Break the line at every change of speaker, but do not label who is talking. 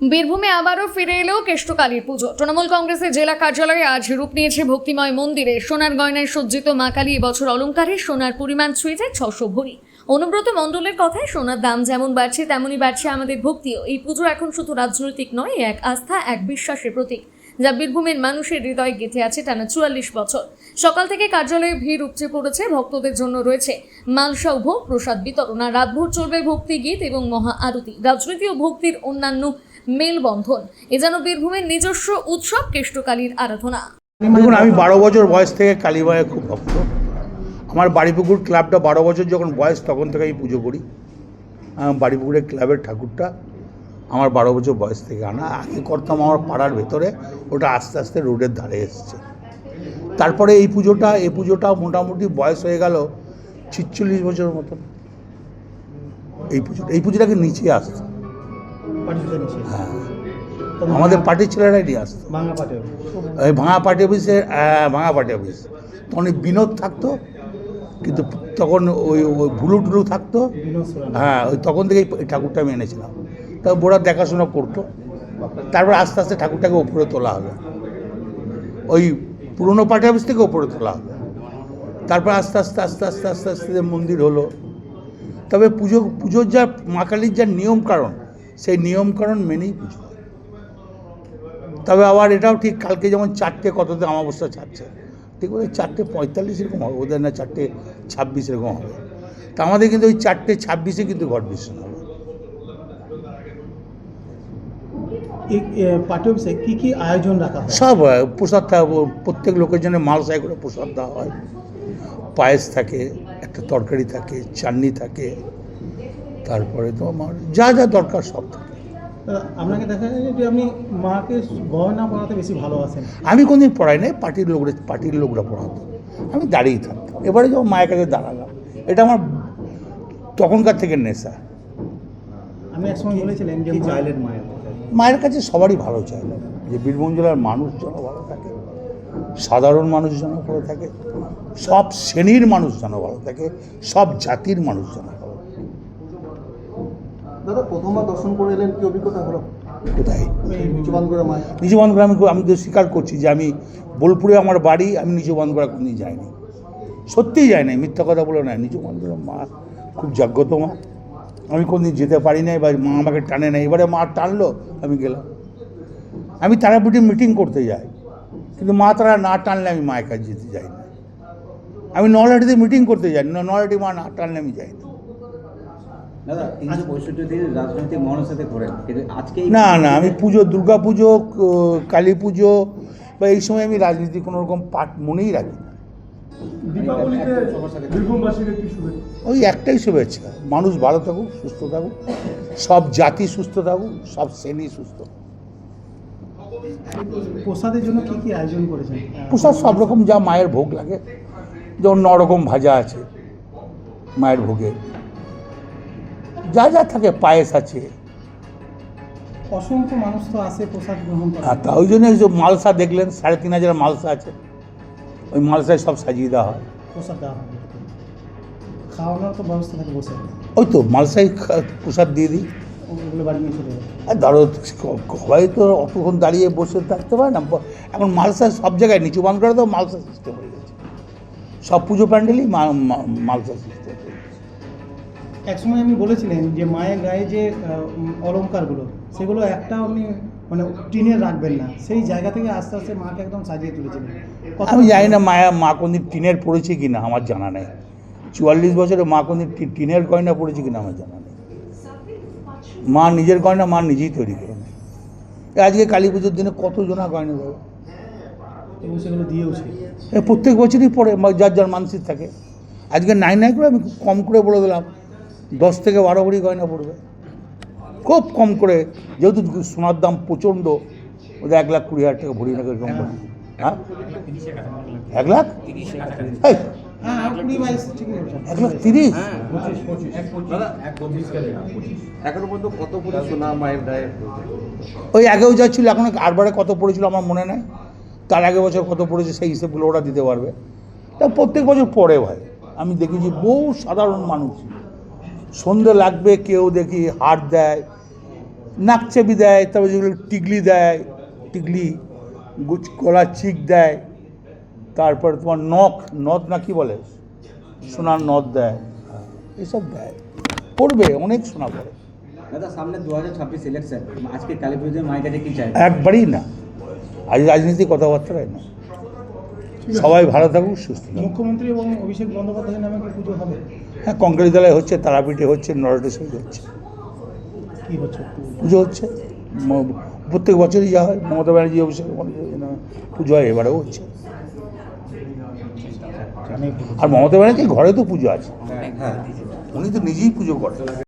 বীরভূমে আবারও ফিরে এলো কেষ্টকালীর পুজো। তৃণমূল কংগ্রেসের জেলা কার্যালয়ে আজ রূপ নিয়েছে ভক্তিময় মন্দিরে। সোনার গয়নায় সজ্জিত মা কালী এবছর অলঙ্কারে সোনার পরিমাণ ছুঁয়ে যায় ছশো ভরি। অনুব্রত মণ্ডলের কথায় সোনার দাম যেমন বাড়ছে, তেমনই বাড়ছে আমাদের ভক্তিও। এই পুজো এখন শুধু রাজনৈতিক নয় এক আস্থা, এক বিশ্বাসের প্রতীক। যা বীরভূমের মানুষের হৃদয়ে গেঁথে আছে টানা চুয়াল্লিশ বছর। সকাল থেকে কার্যালয়ে ভিড় উপচে পড়েছে, ভক্তদের জন্য রয়েছে মালসা ভোগ প্রসাদ বিতরণ। আর রাতভর চলবে ভক্তি গীত এবং মহা আরতি। রাজনীতি ও ভক্তির অন্যান্য মেলবন্ধন। এ যেন বীরভূমের নিজস্ব উৎসব কেষ্টকালীর আরাধনা।
দেখুন, আমি বারো বছর বয়স থেকে কালীবাইয়ের খুব ভক্ত। আমার বাড়িপুকুর ক্লাবটা বারো বছর যখন বয়স, তখন থেকে আমি পুজো করি। বাড়িপুকুরের ক্লাবের ঠাকুরটা আমার বারো বছর বয়স থেকে আনা। আগে করতাম আমার পাড়ার ভেতরে, ওটা আস্তে আস্তে রোডের ধারে এসছে। তারপরে এই পুজোটা এই পুজোটা মোটামুটি বয়স হয়ে গেল ছিচল্লিশ বছর মতন। এই পুজোটা এই পুজোটাকে নিচে আসতো হ্যাঁ। আমাদের পার্টির ছেলেরাই নিয়ে আসতো। ওই ভাঙা পার্টি অফিসে ভাঙা পার্টি অফিস। তখন বিনোদ থাকতো কিন্তু তখন ওই ওই ভুলু টুলু থাকতো। হ্যাঁ ওই তখন থেকেই ঠাকুরটা আমি এনেছিলাম। তা বোরা দেখাশোনা করতো। তারপর আস্তে আস্তে ঠাকুরটাকে ওপরে তোলা হলো। ওই পুরনো পার্টি অফিস থেকে ওপরে তোলা হলো। তারপর আস্তে আস্তে আস্তে আস্তে আস্তে আস্তে মন্দির হলো। তবে পুজো পুজোর যা মা কালীর যা নিয়ম কারণ সেই নিয়ম কারণ মেনেই পুজো হয়। তবে আবার এটাও ঠিক কালকে যেমন চারটে কততে অমাবস্যা ছাড়ছে ঠিক ওদের চারটে পঁয়তাল্লিশ এরকম হবে ওদের না চারটে ছাব্বিশ এরকম হবে। তা আমাদের কিন্তু ওই চারটে ছাব্বিশে কিন্তু ঘট বিসর্জন হবে।
অফিসে কি কি আয়োজন রাখা হয়?
সব প্রসাদ থাকে প্রত্যেক লোকের জন্য মালসায় করে প্রসাদ দেওয়া হয়। পায়েস থাকে একটা তরকারি থাকে চাটনি থাকে। তারপরে তো আমার যা যা দরকার সব থাকে।
আপনাকে দেখা যায় যে আপনি মাকে গয়না পড়াতে বেশি ভালোবাসেন।
আমি কোনদিন পড়াই নাই পার্টির লোকরা পার্টির লোকরা পড়াতো। আমি দাঁড়িয়েই থাকতাম। এবারে যখন মায়ের কাছে দাঁড়ালাম এটা আমার তখনকার থেকে নেশা।
আমি একসময় বলেছিলেন যে চাইলেন মায়ের
মায়ের কাছে সবারই ভালো চাইলাম যে বীরভূম জেলার মানুষ যেন ভালো থাকে সাধারণ মানুষ যেন ভালো থাকে সব শ্রেণির মানুষ যেন ভালো থাকে সব জাতির মানুষ যেন ভালো থাকে
দাদা প্রথমবার দর্শন করে এলেন কি অভিজ্ঞতা হলো?
কোথায়?
চুবানগড়া মায়
আমি আমি তো স্বীকার করছি যে আমি বোলপুরে আমার বাড়ি আমি নিচু বান্ধবরা কোনদিন যাইনি। সত্যিই যাই নাই মিথ্যা কথা বলে নাই নিচু বান্ধবের মা খুব জাগ্রত মা। আমি কোনদিন যেতে পারি নাই বা মা আমাকে টানে নাই। এবারে মা টানলো আমি গেলাম। আমি তারাপীঠে মিটিং করতে যাই কিন্তু মা তারা না টানলে আমি মায়ের কাছে যেতে যাই না। আমি নলহাটিতে মিটিং করতে যাই না নলহাটি মা না টানলে আমি যাই না। না না আমি পুজো দুর্গা পুজো কালী পুজো বা এই সময় আমি রাজনীতি কোনো রকম পাঠ মনেই রাখি না। ওই একটাই শুভেচ্ছা মানুষ ভালো থাকুক সুস্থ থাকুক সব জাতি সুস্থ থাকুক সব শ্রেণি সুস্থ
প্রসাদের জন্য কি কি আয়োজন করেছেন?
প্রসাদ সব রকম যা মায়ের ভোগ লাগে যেমন ন রকম ভাজা আছে মায়ের ভোগে। যা যা থাকে পায়েস আছে।
অসংখ্য মানুষ তো আসে প্রসাদ গ্রহণ করে।
আর তা ওই জন্য যে মালসা দেখলেন সাড়ে তিন হাজার মালসা আছে। ওই মালসায় সব সাজিয়ে দেওয়া হয়।
প্রসাদ দেওয়া হয়। খাওয়ানোর তো ব্যবস্থা থাকে বসে।
ওই তো মালসাই প্রসাদ দিয়ে দিই। আর ধরো সবাই তো অতক্ষণ দাঁড়িয়ে বসে থাকতে পারে না। এখন মালসা সব জায়গায় নিচু বান করে তো মালসা সিস্টেম হয়ে গেছে। সব পুজো প্যান্ডেলই মালসা সিস্টেম।
একসময় আমি বলেছিলেন যে মায়ের গায়ে যে অলংকারগুলো সেগুলো একটা আপনি মানে টিনে রাখবেন না। সেই জায়গা থেকে আস্তে আস্তে মাকে একদম সাজিয়ে তুলেছিলেন।
আমি জানি না মায়া মা কোনদিন টিনের পড়েছে কি না আমার জানা নেই। চুয়াল্লিশ বছরে মা কোনদিন টিনের গয়না পড়েছে কি না আমার জানা নেই। মা নিজের গয়না মা নিজেই তৈরি করে আজকে কালী পুজোর দিনে কত জনা গয়না দেবে?
এবং সেগুলো দিয়েওছে
প্রত্যেক বছরই পড়ে যার যার মানসিক থাকে। আজকে নাই নাই করে আমি খুব কম করে বলে দিলাম। দশ থেকে বারো ভরি গয়না পড়বে। খুব কম করে যেহেতু সোনার দাম প্রচণ্ড ওদের এক লাখ কুড়ি হাজার টাকা ভরি নাকি এরকম। হ্যাঁ? এক লাখ? এক লাখ তিরিশ? ওই আগেও যা ছিল এখন আরবারে কত পড়েছিল আমার মনে নেই। তার আগে বছর কত পড়েছে সেই হিসেবগুলো ওরা দিতে পারবে। তা প্রত্যেক বছর পড়ে ভাই। আমি দেখেছি বহু সাধারণ মানুষ। সন্ধে লাগবে কেউ দেখি হার দেয় নাকচাবি দেয় তারপর যেগুলো টিকলি দেয় টিকলি গুচ গলার চিক দেয় তারপর তোমার নখ নথ না কি বলে? সোনার নথ দেয় এসব দেয়। পড়বে অনেক সোনা পড়ে।
দাদা সামনে দু হাজার ছাব্বিশ ইলেকশন আজকে কালী পুজোর মায়ের কাছে কি চাই?
একবারই না। আজ রাজনীতি কথাবার্তাই না। সবাই ভালো থাকুক সুস্থ থাকুক
মুখ্যমন্ত্রী এবং অভিষেক বন্দ্যোপাধ্যায়ের নামে কি পুজো হবে।
হ্যাঁ কংগ্রেস হচ্ছে তারাপীঠে হচ্ছে নরটেশ্বরী হচ্ছে।
কি হচ্ছে?
পুজো হচ্ছে। প্রত্যেক বছরই যা হয় মমতা ব্যানার্জি অভিষেক পুজো হয় এবারেও হচ্ছে। আর মমতা ব্যানার্জি ঘরে তো পুজো আছে। উনি তো নিজেই পুজো করেন।